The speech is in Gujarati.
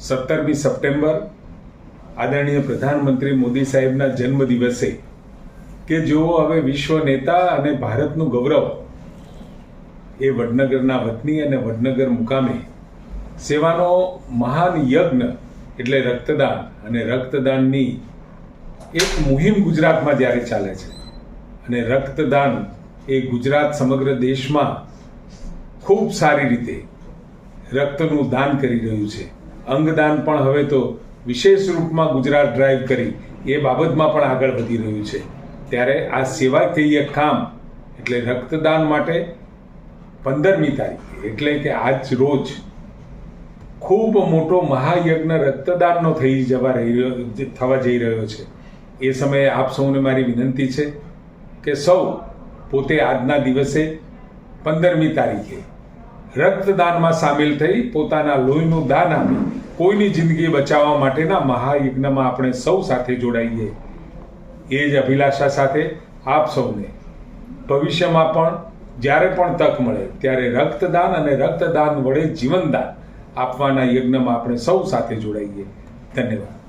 સત્તરમી સપ્ટેમ્બર આદરણીય પ્રધાનમંત્રી મોદી સાહેબના જન્મ દિવસે કે જેઓ હવે વિશ્વ નેતા અને ભારતનું ગૌરવ એ વડનગરના વતની અને વડનગર મુકામે સેવાનો મહાન યજ્ઞ એટલે રક્તદાન અને રક્તદાનની એક મુહિમ ગુજરાતમાં જ્યારે ચાલે છે અને રક્તદાન એ ગુજરાત સમગ્ર દેશમાં ખૂબ સારી રીતે રક્તનું દાન કરી રહ્યું છે. અંગદાન પણ હવે તો વિશેષ રૂપમાં ગુજરાત ડ્રાઈવ કરી એ બાબતમાં પણ આગળ વધી રહ્યું છે. ત્યારે આ સેવાકીય કામ એટલે રક્તદાન માટે પંદરમી તારીખે, એટલે કે આજ રોજ ખૂબ મોટો મહાયજ્ઞ રક્તદાનનો થઈ જવા રહ્યો થવા જઈ રહ્યો છે. એ સમયે આપ સૌને મારી વિનંતી છે કે સૌ પોતે આજના દિવસે પંદરમી તારીખે રક્તદાનમાં સામેલ થઈ પોતાના લોહીનું દાન આપી કોઈની જિંદગી બચાવવા માટેના મહાયજ્ઞમાં આપણે સૌ સાથે જોડાઈએ. એ જ અભિલાષા સાથે આપ સૌને. ભવિષ્યમાં પણ, જ્યારે પણ તક મળે, ત્યારે રક્તદાન અને રક્તદાન વડે જીવનદાન આપવાના યજ્ઞમાં આપણે સૌ સાથે જોડાઈએ. ધન્યવાદ.